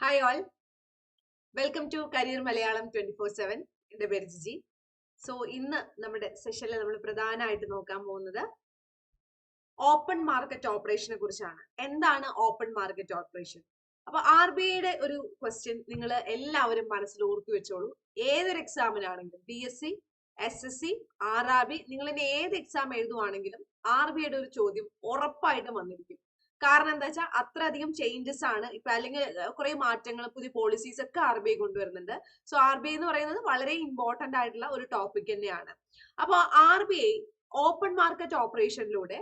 Hi all welcome to career Malayalam twenty four seven എന്റെ പേര് Jiji. So ഇന്ന് നമ്മുടെ സെഷനിൽ നമ്മൾ പ്രധാനമായിട്ട് നോക്കാൻ പോകുന്നത് ഓപ്പൺ മാർക്കറ്റ് ഓപ്പറേഷനെ കുറിച്ചാണ്. എന്താണ് ഓപ്പൺ മാർക്കറ്റ് ഓപ്പറേഷൻ അപ്പൊ ആർ ബി ഐയുടെ ഒരു ക്വസ്റ്റ്യൻ നിങ്ങൾ എല്ലാവരും മനസ്സിൽ ഓർത്തു വെച്ചോളൂ. ഏതൊരു എക്സാമിനാണെങ്കിലും B S C S S C R R B നിങ്ങൾ ഇനി ഏത് എക്സാം എഴുതുവാണെങ്കിലും ആർ ബി ഐയുടെ ഒരു ചോദ്യം ഉറപ്പായിട്ടും വന്നിരിക്കും. കാരണം എന്താ വെച്ചാൽ അത്രയധികം ചേഞ്ചസ് ആണ്. ഇപ്പൊ അല്ലെങ്കിൽ കുറെ മാറ്റങ്ങൾ പുതിയ പോളിസീസ് ഒക്കെ ആർ ബി ഐ കൊണ്ടുവരുന്നുണ്ട്. സോ ആർ ബി ഐ എന്ന് പറയുന്നത് വളരെ ഇമ്പോർട്ടന്റ് ആയിട്ടുള്ള ഒരു ടോപ്പിക് തന്നെയാണ്. അപ്പോൾ R B I open market ഓപ്പറേഷനിലൂടെ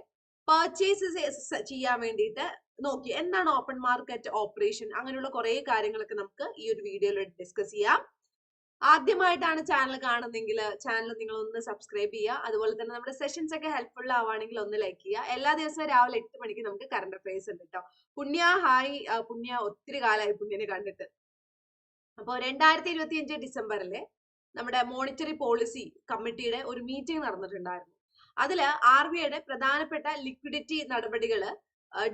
purchases ചെയ്യാൻ വേണ്ടിയിട്ട് നോക്കി. എന്താണ് ഓപ്പൺ മാർക്കറ്റ് ഓപ്പറേഷൻ അങ്ങനെയുള്ള കുറെ കാര്യങ്ങളൊക്കെ നമുക്ക് ഈ ഒരു വീഡിയോയിൽ ഡിസ്കസ് ചെയ്യാം. ആദ്യമായിട്ടാണ് ചാനൽ കാണുന്നെങ്കിൽ ചാനൽ നിങ്ങൾ ഒന്ന് സബ്സ്ക്രൈബ് ചെയ്യുക അതുപോലെ തന്നെ നമ്മുടെ സെഷൻസ് ഒക്കെ ഹെൽപ്ഫുൾ ആവുകയാണെങ്കിൽ ഒന്ന് ലൈക്ക് ചെയ്യുക എല്ലാ ദിവസവും രാവിലെ എട്ട് മണിക്ക് നമുക്ക് കറണ്ട് അഫയേഴ്സ് ഉണ്ട് കേട്ടോ പുണ്യ ഹായ് പുണ്യ ഒത്തിരി കാലമായി പുണ്യനെ കണ്ടിട്ട്. അപ്പോൾ രണ്ടായിരത്തി ഇരുപത്തി അഞ്ച് ഡിസംബറിലെ നമ്മുടെ മോണിറ്ററി പോളിസി കമ്മിറ്റിയുടെ ഒരു മീറ്റിംഗ് നടന്നിട്ടുണ്ടായിരുന്നു. അതിൽ ആർ ബി ഐയുടെ പ്രധാനപ്പെട്ട ലിക്വിഡിറ്റി നടപടികൾ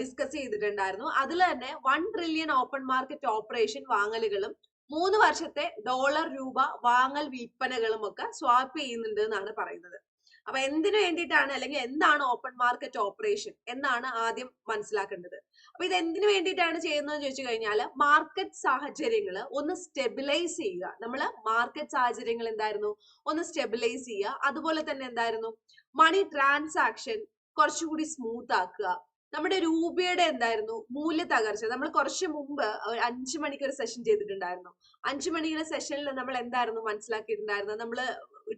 ഡിസ്കസ് ചെയ്തിട്ടുണ്ടായിരുന്നു. അതിൽ തന്നെ one trillion open market operation വാങ്ങലുകളും മൂന്ന് വർഷത്തെ ഡോളർ രൂപ വാങ്ങൽ വിൽപ്പനകളും ഒക്കെ സ്വാപ്പ് ചെയ്യുന്നുണ്ട് എന്നാണ് പറയുന്നത്. അപ്പൊ എന്തിനു വേണ്ടിയിട്ടാണ് അല്ലെങ്കിൽ എന്താണ് ഓപ്പൺ മാർക്കറ്റ് ഓപ്പറേഷൻ എന്നാണ് ആദ്യം മനസ്സിലാക്കേണ്ടത്. അപ്പൊ ഇത് എന്തിനു വേണ്ടിയിട്ടാണ് ചെയ്യുന്നത് ചോദിച്ചു കഴിഞ്ഞാൽ മാർക്കറ്റ് സാഹചര്യങ്ങൾ ഒന്ന് സ്റ്റെബിലൈസ് ചെയ്യുക. നമ്മൾ മാർക്കറ്റ് സാഹചര്യങ്ങൾ എന്തായിരുന്നു? ഒന്ന് സ്റ്റെബിലൈസ് ചെയ്യുക. അതുപോലെ തന്നെ എന്തായിരുന്നു? മണി ട്രാൻസാക്ഷൻ കുറച്ചുകൂടി സ്മൂത്ത് ആക്കുക. നമ്മുടെ രൂപയുടെ എന്തായിരുന്നു? മൂല്യ തകർച്ച. നമ്മൾ കുറച്ച് മുമ്പ് അഞ്ചു മണിക്ക് ഒരു സെഷൻ ചെയ്തിട്ടുണ്ടായിരുന്നു. അഞ്ചു മണിയുടെ സെഷനിൽ നമ്മൾ എന്തായിരുന്നു മനസ്സിലാക്കിയിട്ടുണ്ടായിരുന്നത് നമ്മൾ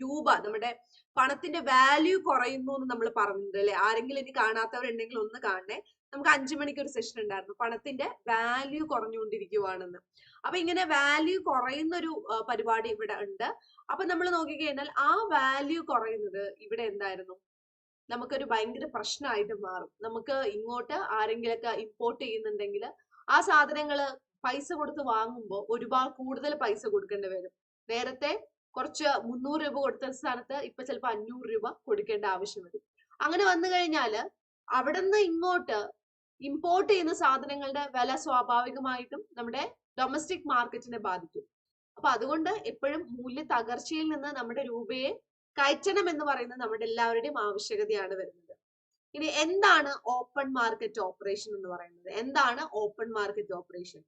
രൂപ നമ്മുടെ പണത്തിന്റെ വാല്യൂ കുറയുന്നു എന്ന് നമ്മൾ പറഞ്ഞിട്ടുണ്ട് അല്ലെ? ആരെങ്കിലും ഇനി കാണാത്തവരുണ്ടെങ്കിൽ ഒന്ന് കാണണേ. നമുക്ക് അഞ്ചു മണിക്ക് ഒരു സെഷൻ ഉണ്ടായിരുന്നു. പണത്തിന്റെ വാല്യൂ കുറഞ്ഞുകൊണ്ടിരിക്കുവാണെന്ന്. അപ്പൊ ഇങ്ങനെ വാല്യൂ കുറയുന്ന ഒരു പരിപാടി ഇവിടെ ഉണ്ട്. അപ്പൊ നമ്മൾ നോക്കിക്കഴിഞ്ഞാൽ ആ വാല്യൂ കുറയുന്നത് ഇവിടെ എന്തായിരുന്നു? നമുക്കൊരു ഭയങ്കര പ്രശ്നമായിട്ട് മാറും. നമുക്ക് ഇങ്ങോട്ട് ആരെങ്കിലൊക്കെ ഇമ്പോർട്ട് ചെയ്യുന്നുണ്ടെങ്കിൽ ആ സാധനങ്ങൾ പൈസ കൊടുത്ത് വാങ്ങുമ്പോൾ ഒരുപാട് കൂടുതൽ പൈസ കൊടുക്കേണ്ടി വരും. നേരത്തെ കുറച്ച് മുന്നൂറ് രൂപ കൊടുത്ത സ്ഥാനത്ത് ഇപ്പൊ ചിലപ്പോൾ അഞ്ഞൂറ് രൂപ കൊടുക്കേണ്ട ആവശ്യം വരും. അങ്ങനെ വന്നു കഴിഞ്ഞാൽ അവിടെ നിന്ന് ഇങ്ങോട്ട് ഇമ്പോർട്ട് ചെയ്യുന്ന സാധനങ്ങളുടെ വില സ്വാഭാവികമായിട്ടും നമ്മുടെ ഡൊമസ്റ്റിക് മാർക്കറ്റിനെ ബാധിക്കും. അപ്പൊ അതുകൊണ്ട് എപ്പോഴും മൂല്യ തകർച്ചയിൽ നിന്ന് നമ്മുടെ രൂപയെ കയറ്റണം എന്ന് പറയുന്നത് നമ്മുടെ എല്ലാവരുടെയും ആവശ്യകതയാണ് വരുന്നത്. ഇനി എന്താണ് ഓപ്പൺ മാർക്കറ്റ് ഓപ്പറേഷൻ എന്ന് പറയുന്നത്? എന്താണ് open market operation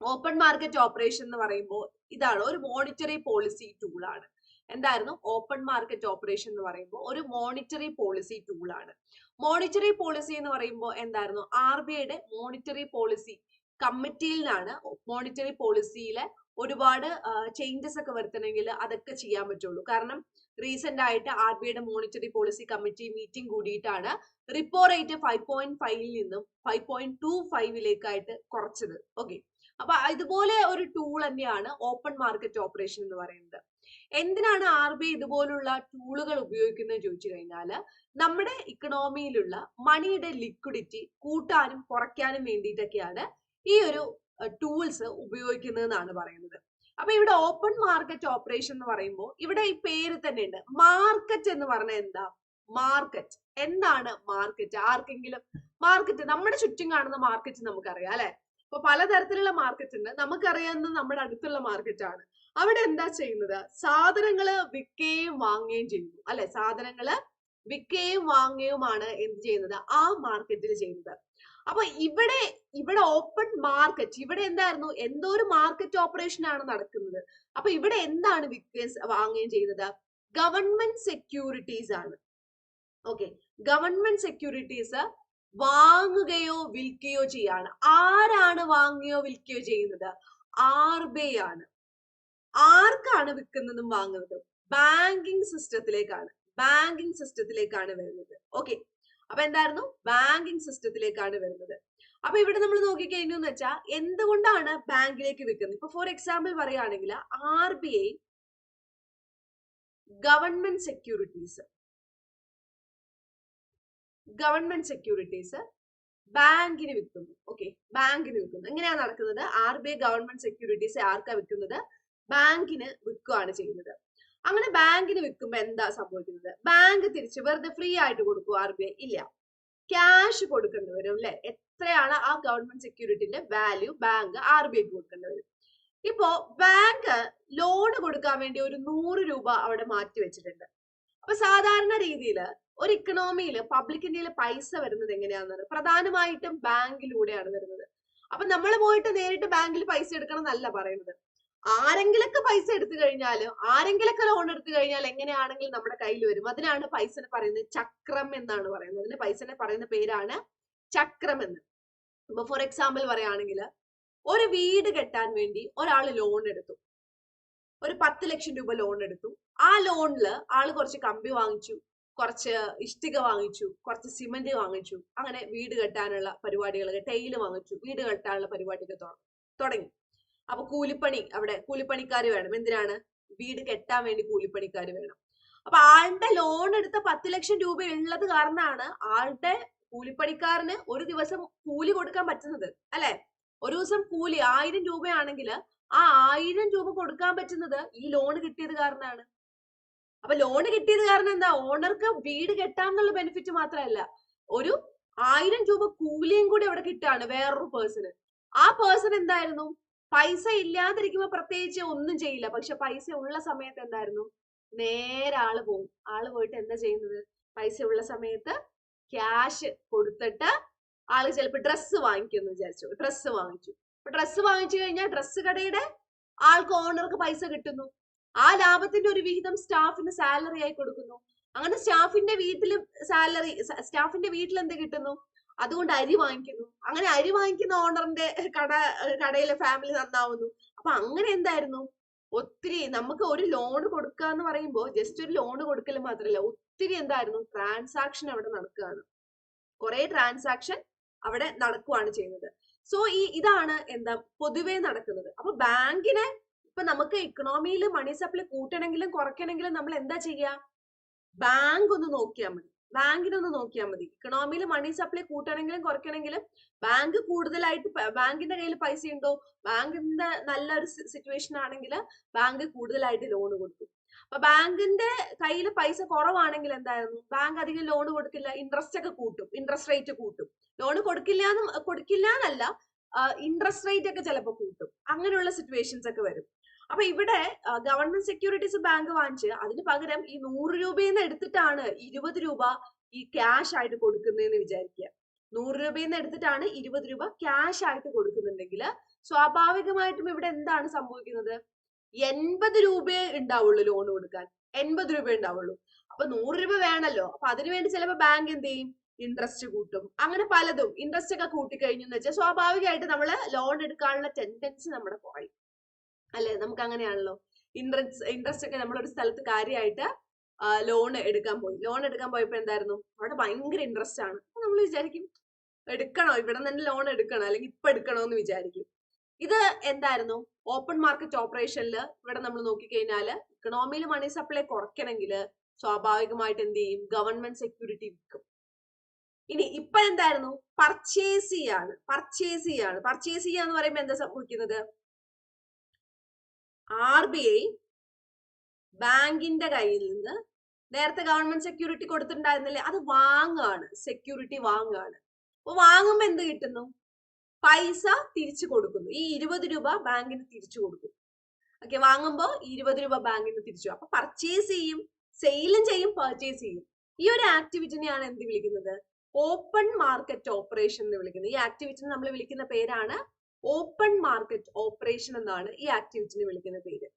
open market operation എന്ന് പറയുമ്പോൾ ഇതാണ് ഒരു മോണിറ്ററി പോളിസി ടൂൾ ആണ്. എന്തായിരുന്നു? ഓപ്പൺ മാർക്കറ്റ് ഓപ്പറേഷൻ എന്ന് പറയുമ്പോൾ ഒരു മോണിറ്ററി പോളിസി ടൂൾ ആണ്. മോണിറ്ററി പോളിസി എന്ന് പറയുമ്പോൾ എന്തായിരുന്നു? ആർ ബി ഐയുടെ മോണിറ്ററി പോളിസി കമ്മിറ്റിയിൽ നിന്നാണ് മോണിറ്ററി പോളിസിയിലെ ഒരുപാട് ചേഞ്ചസ് ഒക്കെ വരുത്തണമെങ്കിൽ അതൊക്കെ ചെയ്യാൻ പറ്റുള്ളൂ. കാരണം റീസെന്റ് ആയിട്ട് ആർ ബി ഐയുടെ മോണിറ്ററി പോളിസി കമ്മിറ്റി മീറ്റിംഗ് കൂടിയിട്ടാണ് റിപ്പോ റേറ്റ് ഫൈവ് പോയിന്റ് ഫൈവിൽ നിന്നും ഫൈവ് പോയിന്റ് ടു ഫൈവിലേക്കായിട്ട് കുറച്ചത്. ഓക്കെ അപ്പൊ ഇതുപോലെ ഒരു ടൂൾ തന്നെയാണ് ഓപ്പൺ മാർക്കറ്റ് ഓപ്പറേഷൻ എന്ന് പറയുന്നത്. എന്തിനാണ് ആർ ബി ഇതുപോലുള്ള ടൂളുകൾ ഉപയോഗിക്കുന്നത് ചോദിച്ചു കഴിഞ്ഞാൽ നമ്മുടെ ഇക്കണോമിയിലുള്ള മണിയുടെ ലിക്വിഡിറ്റി കൂട്ടാനും കുറയ്ക്കാനും വേണ്ടിയിട്ടൊക്കെയാണ് ഈ ഒരു ടൂൾസ് ഉപയോഗിക്കുന്നതെന്നാണ് പറയുന്നത്. അപ്പൊ ഇവിടെ ഓപ്പൺ മാർക്കറ്റ് ഓപ്പറേഷൻ എന്ന് പറയുമ്പോൾ ഇവിടെ ഈ പേര് തന്നെ ഉണ്ട്. മാർക്കറ്റ് എന്ന് പറഞ്ഞാൽ എന്താ? മാർക്കറ്റ് എന്താണ് മാർക്കറ്റ് ആർക്കെങ്കിലും മാർക്കറ്റ് നമ്മുടെ ചുറ്റും കാണുന്ന മാർക്കറ്റ് നമുക്കറിയാം അല്ലെ? ഇപ്പൊ പലതരത്തിലുള്ള മാർക്കറ്റ് ഉണ്ട്. നമുക്കറിയാവുന്നത് നമ്മുടെ അടുത്തുള്ള മാർക്കറ്റ് ആണ്. അവിടെ എന്താ ചെയ്യുന്നത്? സാധനങ്ങൾ വിൽക്കുകയും വാങ്ങുകയും ചെയ്യുന്നു അല്ലെ? സാധനങ്ങൾ വിൽക്കുകയും വാങ്ങുകയുമാണ് എന്ത് ചെയ്യുന്നത്? ആ മാർക്കറ്റിൽ ചെയ്യുന്നത്. അപ്പൊ ഇവിടെ ഇവിടെ ഓപ്പൺ മാർക്കറ്റ് ഇവിടെ എന്തായിരുന്നു? എന്തോ ഒരു മാർക്കറ്റ് ഓപ്പറേഷൻ ആണ് നടക്കുന്നത്. അപ്പൊ ഇവിടെ എന്താണ് വിൽക്കുകയും വാങ്ങുകയും ചെയ്യുന്നത്? ഗവൺമെന്റ് സെക്യൂരിറ്റീസ് ആണ്. ഓക്കെ ഗവൺമെന്റ് സെക്യൂരിറ്റീസ് വാങ്ങുകയോ വിൽക്കുകയോ ചെയ്യാണ്. ആരാണ് വാങ്ങുകയോ വിൽക്കുകയോ ചെയ്യുന്നത്? ആർ ബി ഐ ആണ്. ആർക്കാണ് വിൽക്കുന്നതും വാങ്ങുന്നതും? ബാങ്കിങ് സിസ്റ്റത്തിലേക്കാണ് ബാങ്കിങ് സിസ്റ്റത്തിലേക്കാണ് വരുന്നത്. ഓക്കെ അപ്പൊ എന്തായിരുന്നു? ബാങ്കിങ് സിസ്റ്റത്തിലേക്കാണ് വരുന്നത്. അപ്പൊ ഇവിടെ നമ്മൾ നോക്കിക്കഴിഞ്ഞു എന്ന് വെച്ചാൽ എന്തുകൊണ്ടാണ് ബാങ്കിലേക്ക് വിൽക്കുന്നത് ഇപ്പൊ ഫോർ എക്സാമ്പിൾ പറയുകയാണെങ്കിൽ R B I government securities government securities ബാങ്കിന് വിൽക്കുന്നു. ഓക്കെ ബാങ്കിന് വിൽക്കുന്നു. എങ്ങനെയാണ് നടക്കുന്നത്? R B I government securities ആർക്കാ വിൽക്കുന്നത്? ബാങ്കിന് വിൽക്കുകയാണ് ചെയ്യുന്നത്. അങ്ങനെ ബാങ്കിന് വിൽക്കുമ്പോൾ എന്താ സംഭവിക്കുന്നത്? ബാങ്ക് തിരിച്ച് വെറുതെ ഫ്രീ ആയിട്ട് കൊടുക്കും ആർ ബി ഐ ഇല്ല. ക്യാഷ് കൊടുക്കേണ്ടി വരും അല്ലെ എത്രയാണ് ആ ഗവൺമെന്റ് സെക്യൂരിറ്റിന്റെ വാല്യൂ ബാങ്ക് ആർ ബി ഐക്ക് കൊടുക്കേണ്ടി വരും. ഇപ്പോ ബാങ്ക് ലോൺ കൊടുക്കാൻ വേണ്ടി ഒരു നൂറ് രൂപ അവിടെ മാറ്റി വെച്ചിട്ടുണ്ട്. അപ്പൊ സാധാരണ രീതിയിൽ ഒരു ഇക്കണോമിയിൽ പബ്ലിക് ഇന്ത്യയിൽ പൈസ വരുന്നത് എങ്ങനെയാണെന്ന് പ്രധാനമായിട്ടും ബാങ്കിലൂടെയാണ് വരുന്നത്. അപ്പൊ നമ്മൾ പോയിട്ട് നേരിട്ട് ബാങ്കിൽ പൈസ എടുക്കണം എന്നല്ല പറയുന്നത്. ആരെങ്കിലൊക്കെ പൈസ എടുത്തു കഴിഞ്ഞാൽ ആരെങ്കിലൊക്കെ ലോൺ എടുത്തു കഴിഞ്ഞാൽ എങ്ങനെയാണെങ്കിലും നമ്മുടെ കയ്യിൽ വരും. അതിനാണ് പൈസനെ പറയുന്നത് ചക്രം എന്നാണ് പറയുന്നത്. അതിന് പൈസനെ പറയുന്ന പേരാണ് ചക്രം എന്ന്. ഇപ്പൊ ഫോർ എക്സാമ്പിൾ പറയുകയാണെങ്കിൽ ഒരു വീട് കെട്ടാൻ വേണ്ടി ഒരാൾ ലോൺ എടുത്തു. ഒരു പത്ത് ലക്ഷം രൂപ ലോൺ എടുത്തു. ആ ലോണിൽ ആൾ കുറച്ച് കമ്പി വാങ്ങിച്ചു കുറച്ച് ഇഷ്ടിക വാങ്ങിച്ചു കുറച്ച് സിമന്റ് വാങ്ങിച്ചു. അങ്ങനെ വീട് കെട്ടാനുള്ള പരിപാടികൾ ടൈൽ വാങ്ങിച്ചു വീട് കെട്ടാനുള്ള പരിപാടികൾ തുടങ്ങി. അപ്പൊ കൂലിപ്പണി അവിടെ കൂലിപ്പണിക്കാർ വേണം. എന്തിനാണ്? വീട് കെട്ടാൻ വേണ്ടി കൂലിപ്പണിക്കാർ വേണം. അപ്പൊ ആളുടെ ലോൺ എടുത്ത പത്ത് ലക്ഷം രൂപ ഉള്ളത് കാരണമാണ് ആളുടെ കൂലിപ്പണിക്കാരന് ഒരു ദിവസം കൂലി കൊടുക്കാൻ പറ്റുന്നത് അല്ലെ? ഒരു ദിവസം കൂലി ആയിരം രൂപയാണെങ്കിൽ ആ ആയിരം രൂപ കൊടുക്കാൻ പറ്റുന്നത് ഈ ലോൺ കിട്ടിയത് കാരണമാണ്. അപ്പൊ ലോൺ കിട്ടിയത് കാരണം എന്താ? ഓണർക്ക് വീട് കെട്ടാന്നുള്ള ബെനിഫിറ്റ് മാത്രമല്ല ഒരു ആയിരം രൂപ കൂലിയും കൂടി അവിടെ കിട്ടാണ് വേറൊരു പേഴ്സണ് ആ പേഴ്സൺ എന്തായിരുന്നു? പൈസ ഇല്ലാതിരിക്കുമ്പോ പ്രത്യേകിച്ച് ഒന്നും ചെയ്യില്ല. പക്ഷെ പൈസ ഉള്ള സമയത്ത് എന്തായിരുന്നു? നേരെ ആൾ പോകും. ആൾ പോയിട്ട് എന്താ ചെയ്യുന്നത്? പൈസ ഉള്ള സമയത്ത് ക്യാഷ് കൊടുത്തിട്ട് ആൾ ചിലപ്പോ ഡ്രസ്സ് വാങ്ങിക്കുമെന്ന് വിചാരിച്ചു. ഡ്രസ്സ് വാങ്ങിച്ചു. ഡ്രസ്സ് വാങ്ങിച്ചു കഴിഞ്ഞാൽ ഡ്രസ്സ് കടയുടെ ആൾക്ക് ഓണർക്ക് പൈസ കിട്ടുന്നു. ആ ലാഭത്തിന്റെ ഒരു വിഹിതം സ്റ്റാഫിന് സാലറി ആയി കൊടുക്കുന്നു. അങ്ങനെ സ്റ്റാഫിന്റെ വീട്ടിൽ സാലറി സ്റ്റാഫിന്റെ വീട്ടിൽ എന്ത് കിട്ടുന്നു? അതുകൊണ്ട് അരി വാങ്ങിക്കുന്നു. അങ്ങനെ അരി വാങ്ങിക്കുന്ന ഓണറിന്റെ കട കടയിലെ ഫാമിലി നന്നാവുന്നു. അപ്പൊ അങ്ങനെ എന്തായിരുന്നു? ഒത്തിരി നമുക്ക് ഒരു ലോൺ കൊടുക്കുക എന്ന് പറയുമ്പോൾ ജസ്റ്റ് ഒരു ലോൺ കൊടുക്കൽ മാത്രമല്ല ഒത്തിരി എന്തായിരുന്നു? ട്രാൻസാക്ഷൻ അവിടെ നടക്കുകയാണ് കുറെ ട്രാൻസാക്ഷൻ അവിടെ നടക്കുകയാണ് ചെയ്യുന്നത്. സോ ഈ ഇതാണ് എന്താ പൊതുവേ നടക്കുന്നത്. അപ്പൊ ബാങ്കിനെ ഇപ്പൊ നമുക്ക് ഇക്കണോമിയിൽ മണി സപ്ലൈ കൂട്ടണമെങ്കിലും കുറയ്ക്കണമെങ്കിലും നമ്മൾ എന്താ ചെയ്യുക ബാങ്ക് ഒന്ന് നോക്കിയാൽ മതി. ബാങ്കിനൊന്ന് നോക്കിയാൽ മതി. ഇക്കണോമിയിൽ മണി സപ്ലൈ കൂട്ടണമെങ്കിലും കുറയ്ക്കണമെങ്കിലും ബാങ്ക് കൂടുതലായിട്ട് ബാങ്കിന്റെ കയ്യിൽ പൈസ ഉണ്ടോ ബാങ്കിന്റെ നല്ലൊരു സിറ്റുവേഷൻ ആണെങ്കിൽ ബാങ്ക് കൂടുതലായിട്ട് ലോൺ കൊടുക്കും. അപ്പൊ ബാങ്കിന്റെ കയ്യിൽ പൈസ കുറവാണെങ്കിൽ എന്തായിരുന്നു? ബാങ്ക് അധികം ലോൺ കൊടുക്കില്ല. ഇൻട്രസ്റ്റ് ഒക്കെ കൂട്ടും. ഇൻട്രസ്റ്റ് റേറ്റ് കൂട്ടും. ലോൺ കൊടുക്കില്ല കൊടുക്കില്ല എന്നല്ല ഇൻട്രസ്റ്റ് റേറ്റ് ഒക്കെ ചിലപ്പോൾ കൂട്ടും. അങ്ങനെയുള്ള സിറ്റുവേഷൻസ് ഒക്കെ വരും. അപ്പൊ ഇവിടെ ഗവൺമെന്റ് സെക്യൂരിറ്റീസ് ബാങ്ക് വാങ്ങിച്ച് അതിന് പകരം ഈ നൂറ് രൂപയിൽ നിന്ന് എടുത്തിട്ടാണ് ഇരുപത് രൂപ ഈ ക്യാഷ് ആയിട്ട് കൊടുക്കുന്നതെന്ന് വിചാരിക്കുക നൂറ് രൂപയിൽ നിന്ന് എടുത്തിട്ടാണ് ഇരുപത് രൂപ ക്യാഷ് ആയിട്ട് കൊടുക്കുന്നുണ്ടെങ്കിൽ സ്വാഭാവികമായിട്ടും ഇവിടെ എന്താണ് സംഭവിക്കുന്നത്? എൺപത് രൂപയെ ഉണ്ടാവുള്ളൂ ലോൺ കൊടുക്കാൻ. എൺപത് രൂപ ഉണ്ടാവുള്ളൂ അപ്പൊ നൂറ് രൂപ വേണല്ലോ. അപ്പൊ അതിനുവേണ്ടി ചിലപ്പോൾ ബാങ്ക് എന്ത് ചെയ്യും? ഇൻട്രസ്റ്റ് കൂട്ടും. അങ്ങനെ പലതും. ഇൻട്രസ്റ്റ് ഒക്കെ കൂട്ടിക്കഴിഞ്ഞു എന്ന് വെച്ചാൽ സ്വാഭാവികമായിട്ട് നമ്മൾ ലോൺ എടുക്കാനുള്ള ടെൻഡൻസി നമ്മുടെ കുറയും അല്ലെ? നമുക്ക് അങ്ങനെയാണല്ലോ ഇൻട്രസ്റ്റ് ഇൻട്രസ്റ്റ് ഒക്കെ നമ്മൾ ഒരു സ്ഥലത്ത് കാര്യമായിട്ട് ലോൺ എടുക്കാൻ പോയി. ലോൺ എടുക്കാൻ പോയപ്പോ എന്തായിരുന്നു? അവിടെ ഭയങ്കര ഇൻട്രസ്റ്റ് ആണ്. നമ്മൾ വിചാരിക്കും എടുക്കണോ? ഇവിടെ തന്നെ ലോൺ എടുക്കണോ. അല്ലെങ്കിൽ ഇപ്പൊ എടുക്കണോ എന്ന് വിചാരിക്കും. ഇത് എന്തായിരുന്നു? ഓപ്പൺ മാർക്കറ്റ് ഓപ്പറേഷനിൽ ഇവിടെ നമ്മൾ നോക്കിക്കഴിഞ്ഞാൽ ഇക്കണോമിയിൽ മണി സപ്ലൈ കുറയ്ക്കണമെങ്കിൽ സ്വാഭാവികമായിട്ട് എന്ത് ചെയ്യും? ഗവൺമെന്റ് സെക്യൂരിറ്റി വിൽക്കും. ഇനി ഇപ്പൊ എന്തായിരുന്നു? പർച്ചേസ് ചെയ്യാണ്. പർച്ചേസ് ചെയ്യാണ്. പർച്ചേസ് ചെയ്യുക എന്ന് പറയുമ്പോൾ എന്താ സംഭവിക്കുന്നത്? ആർ ബി ഐ ബാങ്കിന്റെ കയ്യിൽ നിന്ന് നേരത്തെ ഗവൺമെന്റ് സെക്യൂരിറ്റി കൊടുത്തിട്ടുണ്ടായിരുന്നില്ലേ? അത് വാങ്ങാണ്. സെക്യൂരിറ്റി വാങ്ങാണ്. അപ്പൊ വാങ്ങുമ്പോ എന്ത് കിട്ടുന്നു? പൈസ തിരിച്ചു കൊടുക്കുന്നു. ഈ ഇരുപത് രൂപ ബാങ്കിന് തിരിച്ചു കൊടുക്കും. ഓക്കെ വാങ്ങുമ്പോൾ ഇരുപത് രൂപ ബാങ്കിന് തിരിച്ചു അപ്പൊ പർച്ചേസ് ചെയ്യും സെയിലും ചെയ്യും പർച്ചേസ് ചെയ്യും. ഈ ഒരു ആക്ടിവിറ്റിനെയാണ് എന്ത് വിളിക്കുന്നത്? ഓപ്പൺ മാർക്കറ്റ് ഓപ്പറേഷൻ എന്ന് വിളിക്കുന്നത്. ഈ ആക്ടിവിറ്റിനെ നമ്മൾ വിളിക്കുന്ന പേരാണ് ഓപ്പൺ മാർക്കറ്റ് ഓപ്പറേഷൻ എന്നാണ് ഈ ആക്ടിവിറ്റിനെ വിളിക്കുന്ന പേര്.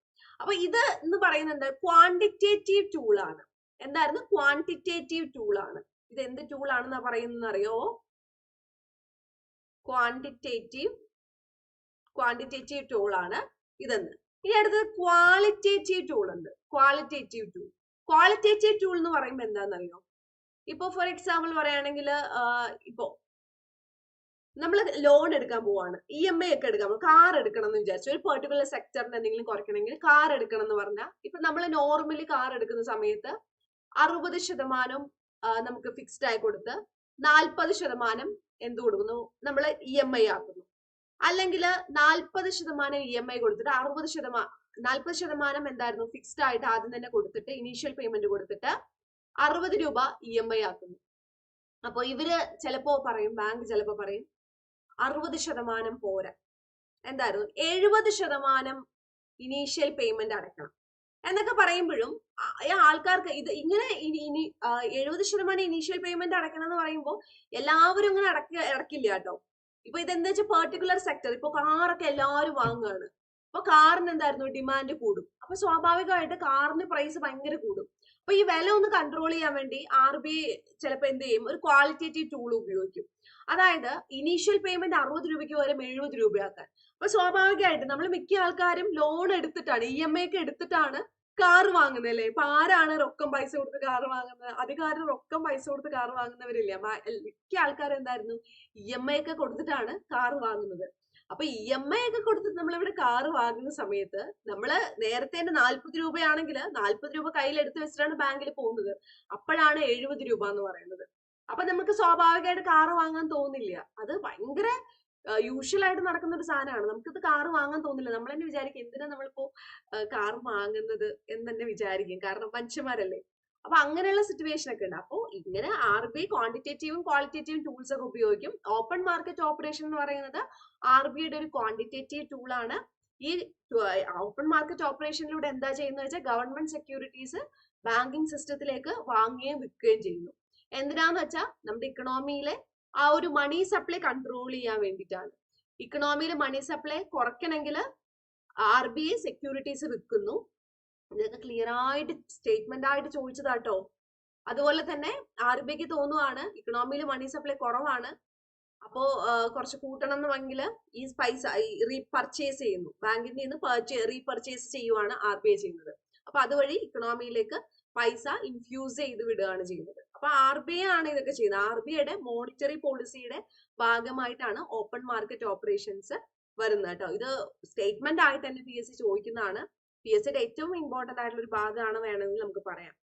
അപ്പൊ ഇത് എന്ന് പറയുന്നത് ക്വാണ്ടിറ്റേറ്റീവ് ടൂൾ ആണ്. എന്തായിരുന്നു? ക്വാണ്ടിറ്റേറ്റീവ് ടൂൾ ആണ്. ഇത് എന്ത് ടൂൾ ആണെന്നാ പറയുന്നത് അറിയോ? ക്വാണ്ടിറ്റേറ്റീവ് ക്വാണ്ടിറ്റേറ്റീവ് ടൂൾ ആണ് ഇതെന്ന്. ഇനി അടുത്തത് ക്വാളിറ്റേറ്റീവ് ടൂൾ ഉണ്ട്. ക്വാളിറ്റേറ്റീവ് ടൂൾ ക്വാളിറ്റേറ്റീവ് ടൂൾ എന്ന് പറയുമ്പോൾ എന്താണെന്നറിയോ? ഇപ്പൊ ഫോർ എക്സാമ്പിൾ പറയുകയാണെങ്കിൽ ഇപ്പോ നമ്മൾ ലോൺ എടുക്കാൻ പോവാണ്. ഇ എം ഐ ഒക്കെ എടുക്കാൻ കാർ എടുക്കണം എന്ന് വിചാരിച്ചു. ഒരു പെർട്ടിക്കുലർ സെക്ടറിന് എന്തെങ്കിലും കുറയ്ക്കണമെങ്കിൽ കാർ എടുക്കണം എന്ന് പറഞ്ഞാൽ ഇപ്പൊ നമ്മൾ നോർമലി കാർ എടുക്കുന്ന സമയത്ത് അറുപത് ശതമാനം നമുക്ക് ഫിക്സ്ഡ് ആയി കൊടുത്ത് നാൽപ്പത് ശതമാനം എന്ത് കൊടുക്കുന്നു? നമ്മൾ ഇ എം ഐ ആക്കുന്നു. അല്ലെങ്കിൽ നാൽപ്പത് ശതമാനം ഇ എം ഐ കൊടുത്തിട്ട് അറുപത് ശതമാനം നാൽപ്പത് ശതമാനം എന്തായിരുന്നു? ഫിക്സ്ഡ് ആയിട്ട് ആദ്യം തന്നെ കൊടുത്തിട്ട് ഇനീഷ്യൽ പേയ്മെന്റ് കൊടുത്തിട്ട് അറുപത് രൂപ ഇ എം ഐ ആക്കുന്നു. അപ്പോൾ ഇവർ ചിലപ്പോ പറയും ബാങ്ക് ചിലപ്പോ പറയും അറുപത് ശതമാനം പോരാ. എന്തായിരുന്നു? എഴുപത് ശതമാനം ഇനീഷ്യൽ പേയ്മെന്റ് അടയ്ക്കണം എന്നൊക്കെ പറയുമ്പോഴും ആൾക്കാർക്ക് ഇത് ഇങ്ങനെ ഇനി എഴുപത് ശതമാനം ഇനീഷ്യൽ പേയ്മെന്റ് അടയ്ക്കണം എന്ന് പറയുമ്പോൾ എല്ലാവരും ഇങ്ങനെ അടക്ക അടക്കില്ല കേട്ടോ. ഇപ്പൊ ഇതെന്താ വെച്ചാൽ പെർട്ടിക്കുലർ സെക്ടർ ഇപ്പൊ കാറൊക്കെ എല്ലാവരും വാങ്ങുകയാണ് അപ്പൊ കാറിന് എന്തായിരുന്നു? ഡിമാൻഡ് കൂടും. അപ്പൊ സ്വാഭാവികമായിട്ട് കാറിന് പ്രൈസ് ഭയങ്കര കൂടും. അപ്പൊ ഈ വില ഒന്ന് കൺട്രോൾ ചെയ്യാൻ വേണ്ടി ആർ ബി ഐ ചിലപ്പോൾ എന്ത് ചെയ്യും? ഒരു ക്വാളിറ്റേറ്റീവ് ടൂൾ ഉപയോഗിക്കും. അതായത് ഇനീഷ്യൽ പേയ്മെന്റ് അറുപത് രൂപയ്ക്ക് പകരം എഴുപത് രൂപയാക്കാൻ. അപ്പൊ സ്വാഭാവികമായിട്ട് നമ്മൾ മിക്ക ആൾക്കാരും ലോൺ എടുത്തിട്ടാണ് ഇ എം ഐ ഒക്കെ എടുത്തിട്ടാണ് കാർ വാങ്ങുന്നത് അല്ലേ? ഇപ്പൊ ആരാണ് റൊക്കം പൈസ കൊടുത്ത് കാർ വാങ്ങുന്നത്? അധികാരം റൊക്കം പൈസ കൊടുത്ത് കാർ വാങ്ങുന്നവരില്ല? മിക്ക ആൾക്കാരും എന്തായിരുന്നു? ഇ എം ഐ ഒക്കെ കൊടുത്തിട്ടാണ് കാർ വാങ്ങുന്നത്. അപ്പൊ ഇ എം ഐ ഒക്കെ കൊടുത്തിട്ട് നമ്മൾ ഇവിടെ കാർ വാങ്ങുന്ന സമയത്ത് നമ്മൾ നേരത്തെ തന്നെ നാല്പത് രൂപയാണെങ്കിൽ നാല്പത് രൂപ കയ്യിൽ എടുത്ത് വെച്ചിട്ടാണ് ബാങ്കിൽ പോകുന്നത്. അപ്പോഴാണ് എഴുപത് രൂപ എന്ന് പറയുന്നത്. അപ്പൊ നമുക്ക് സ്വാഭാവികമായിട്ട് കാറ് വാങ്ങാൻ തോന്നില്ല. അത് ഭയങ്കര യൂഷ്വൽ ആയിട്ട് നടക്കുന്ന ഒരു സാധനമാണ്. നമുക്കിത് കാറ് വാങ്ങാൻ തോന്നില്ല. നമ്മൾ തന്നെ വിചാരിക്കും എന്തിനാ നമ്മളിപ്പോ കാർ വാങ്ങുന്നത് എന്ന് തന്നെ വിചാരിക്കും. കാരണം മനുഷ്യന്മാരല്ലേ. അപ്പൊ അങ്ങനെയുള്ള സിറ്റുവേഷൻ ഒക്കെ ഉണ്ട്. അപ്പോൾ ഇങ്ങനെ ആർ ബി ക്വാണ്ടിറ്റേറ്റീവും ക്വാളിറ്റേറ്റീവും ടൂൾസ് ഒക്കെ ഉപയോഗിക്കും. ഓപ്പൺ മാർക്കറ്റ് ഓപ്പറേഷൻ എന്ന് പറയുന്നത് ആർ ബി ഐയുടെ ഒരു ക്വാണ്ടിറ്റേറ്റീവ് ടൂളാണ് ഈ ഓപ്പൺ മാർക്കറ്റ് ഓപ്പറേഷനിലൂടെ എന്താ ചെയ്യുന്നത് വെച്ചാൽ ഗവൺമെന്റ് സെക്യൂരിറ്റീസ് ബാങ്കിങ് സിസ്റ്റത്തിലേക്ക് വാങ്ങുകയും വിൽക്കുകയും ചെയ്യുന്നു. എന്തിനാന്ന് വെച്ചാൽ നമ്മുടെ ഇക്കണോമിയിലെ ആ ഒരു മണി സപ്ലൈ കൺട്രോൾ ചെയ്യാൻ വേണ്ടിയിട്ടാണ്. ഇക്കണോമിയിൽ മണി സപ്ലൈ കുറയ്ക്കണമെങ്കിൽ ആർ ബി ഐ സെക്യൂരിറ്റീസ് വിൽക്കുന്നു. ഇതൊക്കെ ക്ലിയർ ആയിട്ട് സ്റ്റേറ്റ്മെന്റ് ആയിട്ട് ചോദിച്ചതാട്ടോ. അതുപോലെ തന്നെ ആർ ബി ഐക്ക് തോന്നുവാണ് ഇക്കണോമിയിൽ മണി സപ്ലൈ കുറവാണ്. അപ്പോ കുറച്ച് കൂട്ടണം എന്നുവെങ്കിൽ ഈ പൈസ റീപർച്ചേസ് ചെയ്യുന്നു. ബാങ്കിൽ നിന്ന് പർച്ചേ റീപർച്ചേസ് ചെയ്യുവാണ് ആർ ബി ഐ ചെയ്യുന്നത്. അപ്പൊ അതുവഴി ഇക്കണോമിയിലേക്ക് പൈസ ഇൻഫ്യൂസ് ചെയ്ത് വിടുകയാണ് ചെയ്യുന്നത്. അപ്പൊ ആർ ബി ഐ ആണ് ഇതൊക്കെ ചെയ്യുന്നത്. ആർ ബി ഐയുടെ മോണിറ്ററി പോളിസിയുടെ ഭാഗമായിട്ടാണ് ഓപ്പൺ മാർക്കറ്റ് ഓപ്പറേഷൻസ് വരുന്നത് കേട്ടോ. ഇത് സ്റ്റേറ്റ്മെന്റ് ആയിട്ട് തന്നെ പി എസ് സി ചോദിക്കുന്നതാണ്. പി എസ് സിയുടെ ഏറ്റവും ഇമ്പോർട്ടന്റ് ആയിട്ടുള്ള ഒരു ഭാഗമാണ് വേണമെങ്കിൽ നമുക്ക് പറയാം.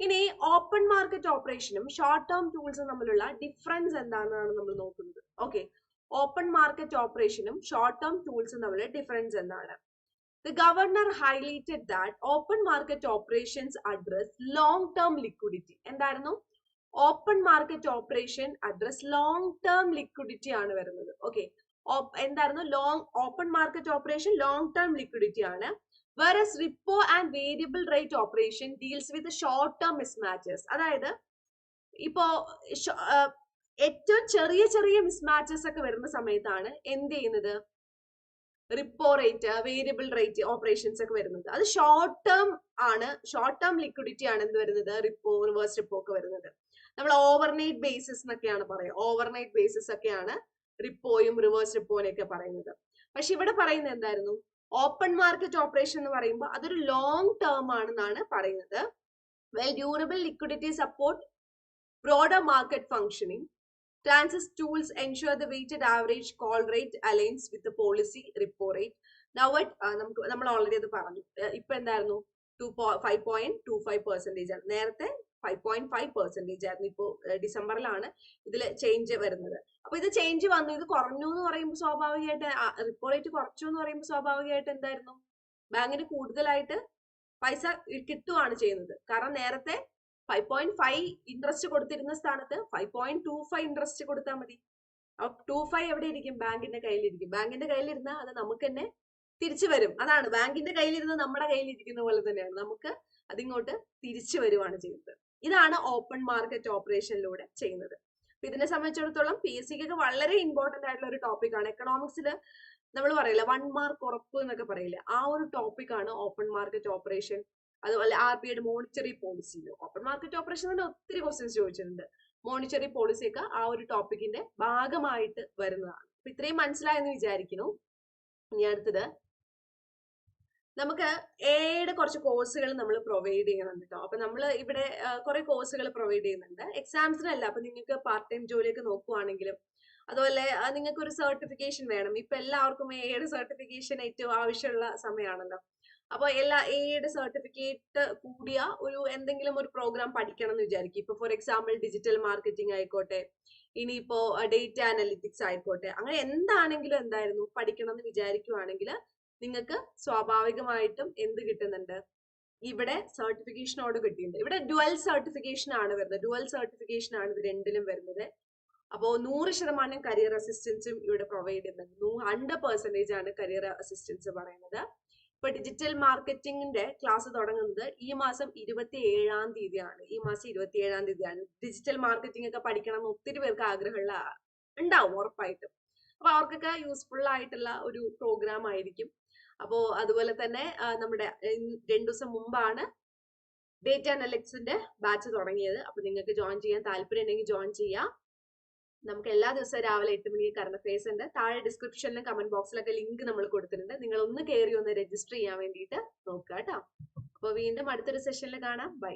ഇനി ഓപ്പൺ മാർക്കറ്റ് ഓപ്പറേഷനും ഷോർട്ട് ടേം ടൂൾസും തമ്മിലുള്ള ഡിഫറൻസ് എന്താണെന്നാണ് നമ്മൾ നോക്കുന്നത്. ഓക്കെ ഓപ്പൺ മാർക്കറ്റ് ഓപ്പറേഷനും ഷോർട്ട് ടേം ടൂൾസും തമ്മിലുള്ള ഡിഫറൻസ് എന്താണ്? The governor highlighted that open market operations address long term liquidity. എന്തായിരുന്നു? Open market operation address long term liquidity ആണ് വരുന്നത്. ഓക്കെ എന്തായിരുന്നു? Long open market operation long term liquidity ആണ്. Whereas repo and variable rate operation deals with short term mismatches അതായത് ഇപ്പോ ഏറ്റവും ചെറിയ ചെറിയ മിസ്മാച്ചസ് ഒക്കെ വരുന്ന സമയത്താണ് എന്ത് ചെയ്യുന്നത്? Repo rate variable rate operations ഒക്കെ വരുന്നത്. അത് ഷോർട്ട് ടേം ആണ് ഷോർട്ട് ടേം ലിക്വിഡിറ്റി ആണ് എന്ത് വരുന്നത്? റിപ്പോ റിവേഴ്സ് റിപ്പോ ഒക്കെ വരുന്നത്. നമ്മൾ ഓവർനൈറ്റ് ബേസിസ് എന്നൊക്കെയാണ് പറയുക. ഓവർനൈറ്റ് ബേസിസ് ഒക്കെയാണ് റിപ്പോയും റിവേഴ്സ് റിപ്പോയും ഒക്കെ പറയുന്നത്. പക്ഷെ ഇവിടെ പറയുന്നത് എന്തായിരുന്നു? ഓപ്പൺ മാർക്കറ്റ് ഓപ്പറേഷൻ എന്ന് പറയുമ്പോൾ അതൊരു ലോങ് ടേം ആണെന്നാണ് പറയുന്നത്. Well durable liquidity support broader market functioning trances tools ensure the weighted average call rate aligns with the policy repo rate. നമുക്ക് നമ്മൾ ഓൾറെഡി അത് പറഞ്ഞു. ഇപ്പൊ എന്തായിരുന്നു? Two five point two five percentage ആണ്. നേരത്തെ ഫൈവ് പോയിന്റ് ഫൈവ് പെർസെന്റേജ് ആയിരുന്നു ഇപ്പോൾ ഡിസംബറിലാണ് ഇതിൽ ചേഞ്ച് വരുന്നത്. അപ്പൊ ഇത് ചേഞ്ച് വന്നു. ഇത് കുറഞ്ഞു എന്ന് പറയുമ്പോൾ സ്വാഭാവികമായിട്ട് റിപ്പോ റേറ്റ് കുറച്ചു എന്ന് പറയുമ്പോൾ സ്വാഭാവികമായിട്ട് എന്തായിരുന്നു? ബാങ്കിന് കൂടുതലായിട്ട് പൈസ കിട്ടുകയാണ് ചെയ്യുന്നത്. കാരണം നേരത്തെ ഫൈവ് പോയിന്റ് ഫൈവ് ഇൻട്രസ്റ്റ് കൊടുത്തിരുന്ന സ്ഥാനത്ത് five point two five interest കൊടുത്താൽ മതി. അപ്പൊ ടു ഫൈവ് എവിടെ ഇരിക്കും? ബാങ്കിന്റെ കയ്യിലിരിക്കും. ബാങ്കിന്റെ കയ്യിലിരുന്നാൽ അത് നമുക്ക് തന്നെ തിരിച്ചു വരും. അതാണ്. ബാങ്കിന്റെ കയ്യിലിരുന്ന് നമ്മുടെ കയ്യിലിരിക്കുന്ന പോലെ തന്നെയാണ്. നമുക്ക് അതിങ്ങോട്ട് തിരിച്ചു വരുവാണ് ചെയ്യുന്നത്. ഇതാണ് ഓപ്പൺ മാർക്കറ്റ് ഓപ്പറേഷനിലൂടെ ചെയ്യുന്നത്. അപ്പൊ ഇതിനെ സംബന്ധിച്ചിടത്തോളം പി എസ് സിക്ക് വളരെ ഇമ്പോർട്ടന്റ് ആയിട്ടുള്ള ഒരു ടോപ്പിക്കാണ് എക്കണോമിക്സിൽ നമ്മൾ പറയില്ല വൺ മാർക്ക് ഉറപ്പ് എന്നൊക്കെ പറയില്ല ആ ഒരു ടോപ്പിക്കാണ് ഓപ്പൺ മാർക്കറ്റ് ഓപ്പറേഷൻ അതുപോലെ ആർ ബിയുടെ monetary policy open market operation തന്നെ ഒത്തിരി ക്വസ്റ്റ്യൻസ് ചോദിച്ചിട്ടുണ്ട്. മോണിറ്ററി പോളിസി ഒക്കെ ആ ഒരു ടോപ്പിക്കിന്റെ ഭാഗമായിട്ട് വരുന്നതാണ്. അപ്പൊ ഇത്രയും മനസ്സിലായെന്ന് വിചാരിക്കുന്നു. ഇനി അടുത്തത് നമുക്ക് എയുടെ കുറച്ച് കോഴ്സുകൾ നമ്മൾ പ്രൊവൈഡ് ചെയ്യുന്നുണ്ട് കേട്ടോ അപ്പൊ നമ്മൾ ഇവിടെ കുറെ കോഴ്സുകൾ പ്രൊവൈഡ് ചെയ്യുന്നുണ്ട്. എക്സാംസിനല്ല അപ്പൊ നിങ്ങൾക്ക് പാർട്ട് ടൈം ജോലിയൊക്കെ നോക്കുവാണെങ്കിലും അതുപോലെ നിങ്ങൾക്ക് ഒരു സർട്ടിഫിക്കേഷൻ വേണം. ഇപ്പൊ എല്ലാവർക്കും എയുടെ സർട്ടിഫിക്കേഷൻ ഏറ്റവും ആവശ്യമുള്ള സമയമാണല്ലോ അപ്പോൾ എല്ലാ എയുടെ സർട്ടിഫിക്കറ്റ് കൂടിയ ഒരു എന്തെങ്കിലും ഒരു പ്രോഗ്രാം പഠിക്കണം എന്ന് വിചാരിക്കും. ഇപ്പൊ ഫോർ എക്സാമ്പിൾ ഡിജിറ്റൽ മാർക്കറ്റിംഗ് ആയിക്കോട്ടെ ഇനിയിപ്പോ ഡേറ്റ അനലിറ്റിക്സ് ആയിക്കോട്ടെ അങ്ങനെ എന്താണെങ്കിലും എന്തായിരുന്നു പഠിക്കണം എന്ന് വിചാരിക്കുവാണെങ്കിൽ നിങ്ങൾക്ക് സ്വാഭാവികമായിട്ടും എന്ത് കിട്ടുന്നുണ്ട്? ഇവിടെ സർട്ടിഫിക്കേഷനോട് കിട്ടിയിട്ടുണ്ട്. ഇവിടെ ഡുവൽ സർട്ടിഫിക്കേഷൻ ആണ് വരുന്നത്. ഡുവൽ സർട്ടിഫിക്കേഷൻ ആണ് ഇത് രണ്ടിലും വരുന്നത്. അപ്പോൾ നൂറ് ശതമാനം കരിയർ അസിസ്റ്റൻസും ഇവിടെ പ്രൊവൈഡ് ചെയ്യുന്നുണ്ട്. ഹൺഡ്രഡ് പെർസെന്റേജ് ആണ് കരിയർ അസിസ്റ്റൻസ് പറയുന്നത്. ഇപ്പൊ ഡിജിറ്റൽ മാർക്കറ്റിംഗിന്റെ ക്ലാസ് തുടങ്ങുന്നത് ഈ മാസം ഇരുപത്തി ഏഴാം തീയതിയാണ്. ഈ മാസം ഇരുപത്തി ഏഴാം തീയതിയാണ്. ഡിജിറ്റൽ മാർക്കറ്റിംഗ് ഒക്കെ പഠിക്കണം എന്ന് ഒത്തിരി പേർക്ക് ആഗ്രഹമുള്ള ഉണ്ടാവും ഉറപ്പായിട്ടും. അപ്പൊ അവർക്കൊക്കെ യൂസ്ഫുൾ ആയിട്ടുള്ള ഒരു പ്രോഗ്രാം ആയിരിക്കും. അപ്പോ അതുപോലെ തന്നെ നമ്മുടെ രണ്ടു ദിവസം മുമ്പാണ് ഡേറ്റ അനലിക്സിന്റെ ബാച്ച് തുടങ്ങിയത്. അപ്പൊ നിങ്ങൾക്ക് ജോയിൻ ചെയ്യാൻ താല്പര്യം ഉണ്ടെങ്കിൽ ജോയിൻ ചെയ്യാം. നമുക്ക് എല്ലാ ദിവസവും രാവിലെ എട്ട് മണിക്ക് കറണ്ട് അഫയേഴ്സ് ഉണ്ട്. താഴെ ഡിസ്ക്രിപ്ഷനിലും കമന്റ് ബോക്സിലൊക്കെ ലിങ്ക് നമ്മൾ കൊടുത്തിട്ടുണ്ട്. നിങ്ങൾ ഒന്ന് കയറി ഒന്ന് രജിസ്റ്റർ ചെയ്യാൻ വേണ്ടിയിട്ട് നോക്കുക കേട്ടോ. അപ്പോൾ വീണ്ടും അടുത്തൊരു സെഷനിൽ കാണാം. ബൈ